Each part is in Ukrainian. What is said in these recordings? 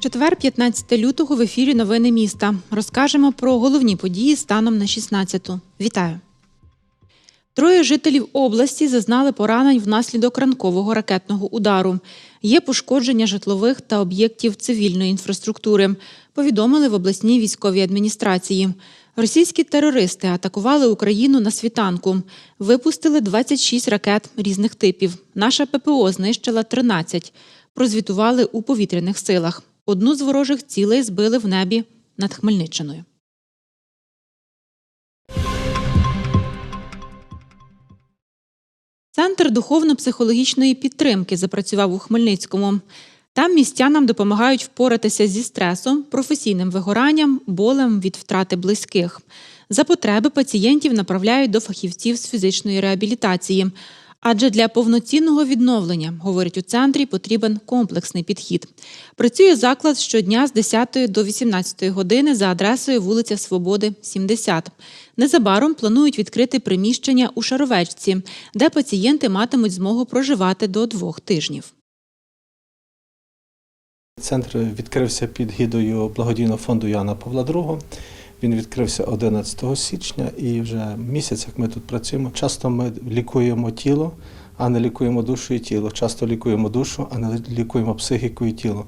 Четвер, 15 лютого в ефірі Новини міста. Розкажемо про головні події станом на 16-ту. Вітаю. Троє жителів області зазнали поранень внаслідок ранкового ракетного удару. Є пошкодження житлових та об'єктів цивільної інфраструктури. Повідомили в обласній військовій адміністрації. Російські терористи атакували Україну на світанку. Випустили 26 ракет різних типів. Наша ППО знищила 13. Прозвітували у повітряних силах. Одну з ворожих цілей збили в небі над Хмельниччиною. Центр духовно-психологічної підтримки запрацював у Хмельницькому. Там містянам допомагають впоратися зі стресом, професійним вигоранням, болем від втрати близьких. За потреби пацієнтів направляють до фахівців з фізичної реабілітації. Адже для повноцінного відновлення, говорять у центрі, потрібен комплексний підхід. Працює заклад щодня з 10 до 18 години за адресою вулиця Свободи, 70. Незабаром планують відкрити приміщення у Шаровечці, де пацієнти матимуть змогу проживати до двох тижнів. Центр відкрився під гідою благодійного фонду Яна Павла II. Він відкрився 11 січня і вже місяць, як ми тут працюємо. Часто ми лікуємо тіло, а не лікуємо душу і тіло. Часто лікуємо душу, а не лікуємо психіку і тіло.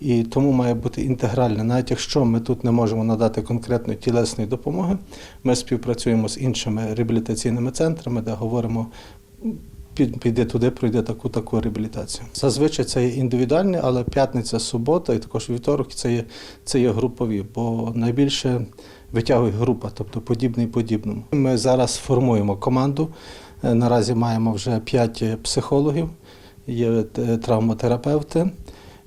І тому має бути інтегральне. Навіть якщо ми тут не можемо надати конкретної тілесної допомоги, ми співпрацюємо з іншими реабілітаційними центрами, де говоримо. Під- Піде туди, пройде таку таку реабілітацію. Зазвичай це є індивідуальне, але п'ятниця, субота і також вівторок це є, це є групові, бо найбільше витягує група, тобто подібний подібному. Ми зараз формуємо команду. Е, Наразі маємо вже п'ять психологів, є е, травмотерапевти.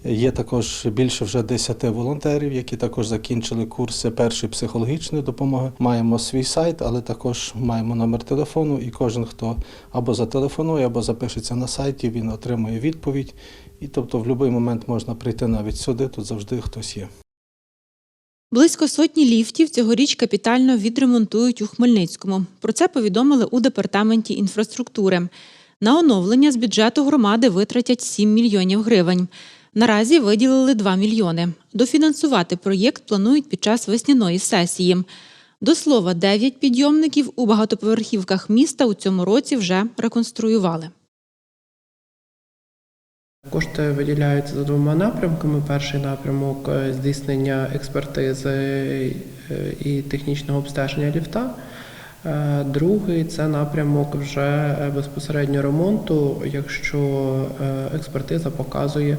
Є також більше вже 10 волонтерів, які також закінчили курси першої психологічної допомоги. Маємо свій сайт, але також маємо номер телефону, і кожен, хто або зателефонує, або запишеться на сайті, він отримує відповідь. І тобто в будь-який момент можна прийти навіть сюди, тут завжди хтось є. Близько сотні ліфтів цьогоріч капітально відремонтують у Хмельницькому. Про це повідомили у департаменті інфраструктури. На оновлення з бюджету громади витратять 7 мільйонів гривень. Наразі виділили 2 мільйони. Дофінансувати проєкт планують під час весняної сесії. До слова, 9 підйомників у багатоповерхівках міста у цьому році вже реконструювали. Кошти виділяються за двома напрямками. Перший напрямок здійснення експертизи е, і технічного обстеження ліфта. Е, Другий це напрямок вже е, безпосередньо ремонту, якщо експертиза показує,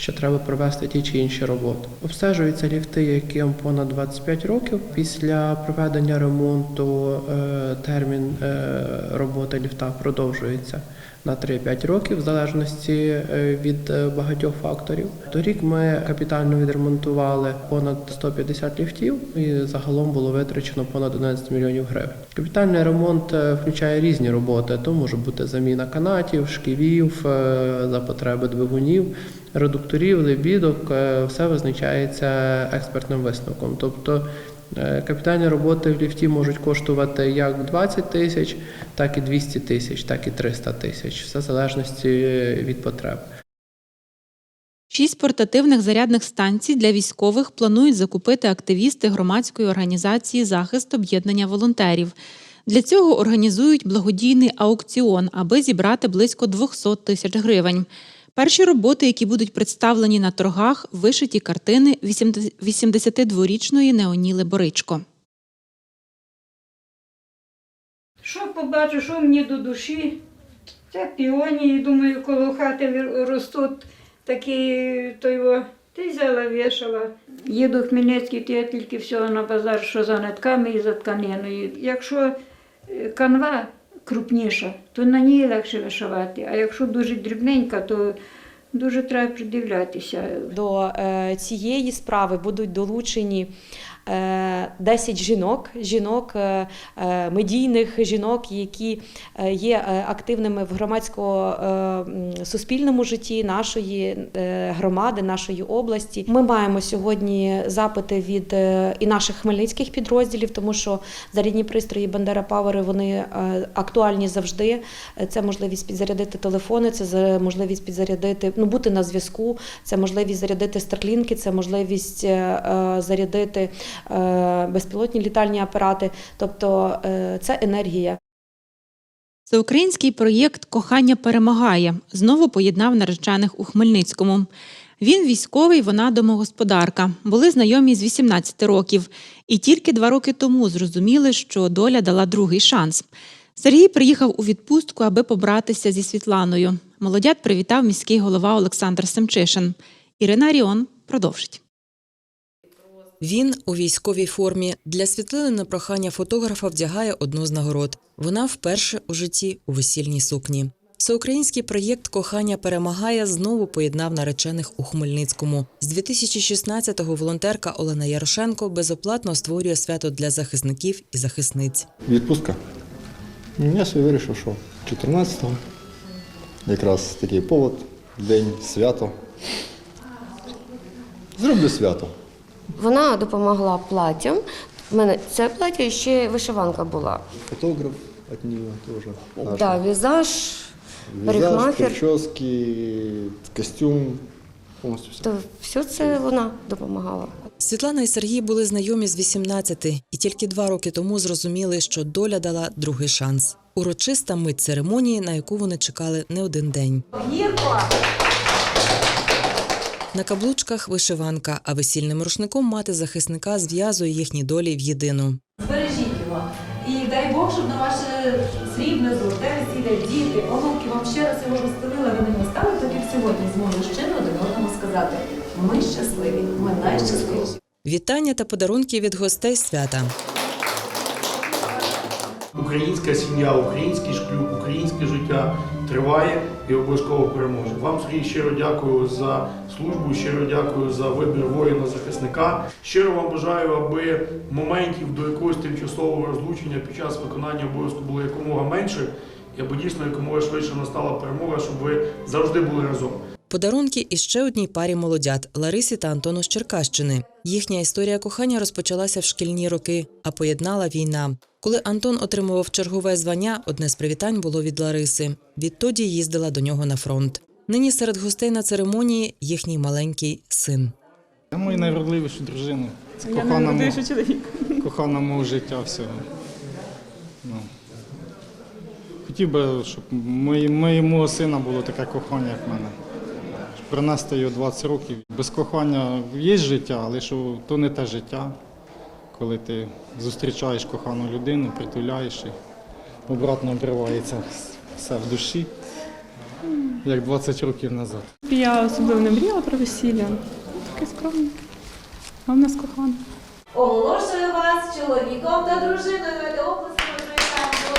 що треба провести ті чи інші роботи. Обстежуються ліфти, яким понад 25 років. Після проведення ремонту е, термін е, роботи ліфта продовжується на 3-5 років, в залежності е, від багатьох факторів. Торік ми капітально відремонтували понад 150 ліфтів, і загалом було витрачено понад 11 мільйонів гривень. Капітальний ремонт включає різні роботи. То може бути заміна канатів, шківів, за потреби двигунів, редукторів, лебідок. Е, Все визначається експертним висновком. Тобто Е, Капітальні роботи в ліфті можуть коштувати як 20 тисяч, так і 200 тисяч, так і 300 тисяч, все в залежності від потреб. Шість портативних зарядних станцій для військових планують закупити активісти громадської організації Захист об'єднання волонтерів. Для цього організують благодійний аукціон, аби зібрати близько 200 тисяч гривень. Перші роботи, які будуть представлені на торгах, вишиті картини 82-річної Неоніли Боричко. Що побачу, що мені до душі? Це піонії, думаю, коло хати ростуть такі, то його. Ти взяла, вішала. Їду в Хмельницький, то я тільки всього на базар, що за нитками і за тканиною. Якщо е, канва крупніша, то на ній легше вишивати. А якщо дуже дрібненька, то дуже треба придивлятися. До е, цієї справи будуть долучені 10 жінок, жінок, е, е, медійних жінок, які е, є е, активними в громадсько-суспільному житті нашої е, громади, нашої області. Ми маємо сьогодні запити від е, і наших хмельницьких підрозділів, тому що зарядні пристрої Бандера Павери вони е, актуальні завжди. Е, Це можливість підзарядити телефони, це можливість підзарядити, ну бути на зв'язку, це можливість зарядити старлінки, це можливість е, е, зарядити е, безпілотні літальні апарати. Тобто е, це енергія. Всеукраїнський проєкт Кохання перемагає знову поєднав наречених у Хмельницькому. Він військовий, вона домогосподарка. Були знайомі з 18 років, і тільки два роки тому зрозуміли, що доля дала другий шанс. Сергій приїхав у відпустку, аби побратися зі Світланою. Молодят привітав міський голова Олександр Семчишин. Ірина Ріон продовжить. Він у військовій формі. Для світлини на прохання фотографа вдягає одну з нагород. Вона вперше у житті у весільній сукні. Всеукраїнський проєкт Кохання перемагає знову поєднав наречених у Хмельницькому. З 2016-го волонтерка Олена Ярошенко безоплатно створює свято для захисників і захисниць. Відпустка. Я собі вирішив, що 14-го якраз такий повод, день, свято. Зроблю свято. Вона допомогла платтям. У мене це плаття і ще вишиванка була. Фотограф від нього теж. Да, візаж, Візаж, парикмахер. прически, костюм, повністю все. То все це вона допомагала. Світлана і Сергій були знайомі з 18 і тільки два роки тому зрозуміли, що доля дала другий шанс. Урочиста мить церемонії, на яку вони чекали не один день. На каблучках вишиванка, а весільним рушником мати захисника зв'язує їхні долі в єдину. Збережіть його. І дай Бог, щоб на ваше срібне золоте весілля, діти, онуки вам ще раз його розстелили, ви ними стали, тоді сьогодні зможу щиро один одному сказати: ми щасливі, ми найщасливіші. Вітання та подарунки від гостей свята. Українська сім'я, український шлюб, українське життя триває і обов'язково переможе. Вам, Сергій, щиро дякую за службу, щиро дякую за вибір воїна-захисника. Щиро вам бажаю, аби моментів до якогось тимчасового розлучення під час виконання обов'язку було якомога менше, і аби дійсно якомога швидше настала перемога, щоб ви завжди були разом. Подарунки і ще одній парі молодят Ларисі та Антону з Черкащини. Їхня історія кохання розпочалася в шкільні роки, а поєднала війна. Коли Антон отримував чергове звання, одне з привітань було від Лариси. Відтоді їздила до нього на фронт. Нині серед гостей на церемонії їхній маленький син. Я мою найвродливішу дружину. Це кохана мого життя всього. Ну. Хотів би, щоб моєму сина було таке кохання, як в мене. Принести його 20 років. Без кохання є життя, але що то не те життя, коли ти зустрічаєш кохану людину, притуляєш і обратно обривається все в душі, як 20 років назад. Я особливо не мріяла про весілля. Таке скромненьке. А в нас кохана. Оголошую вас чоловіком та дружиною. Оплесками привітаємо.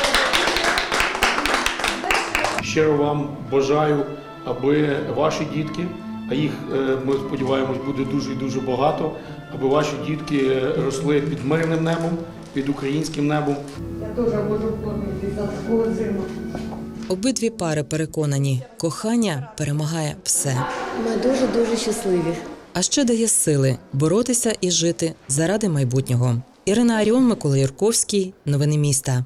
Щиро вам бажаю, аби ваші дітки, а їх е, ми сподіваємось буде дуже і дуже багато, аби ваші дітки росли під мирним небом, під українським небом. Я теж можу кормити за такого. Обидві пари переконані, кохання перемагає все. Ми дуже-дуже щасливі. А ще дає сили боротися і жити заради майбутнього. Ірина Аріон, Микола Юрковський. Новини міста.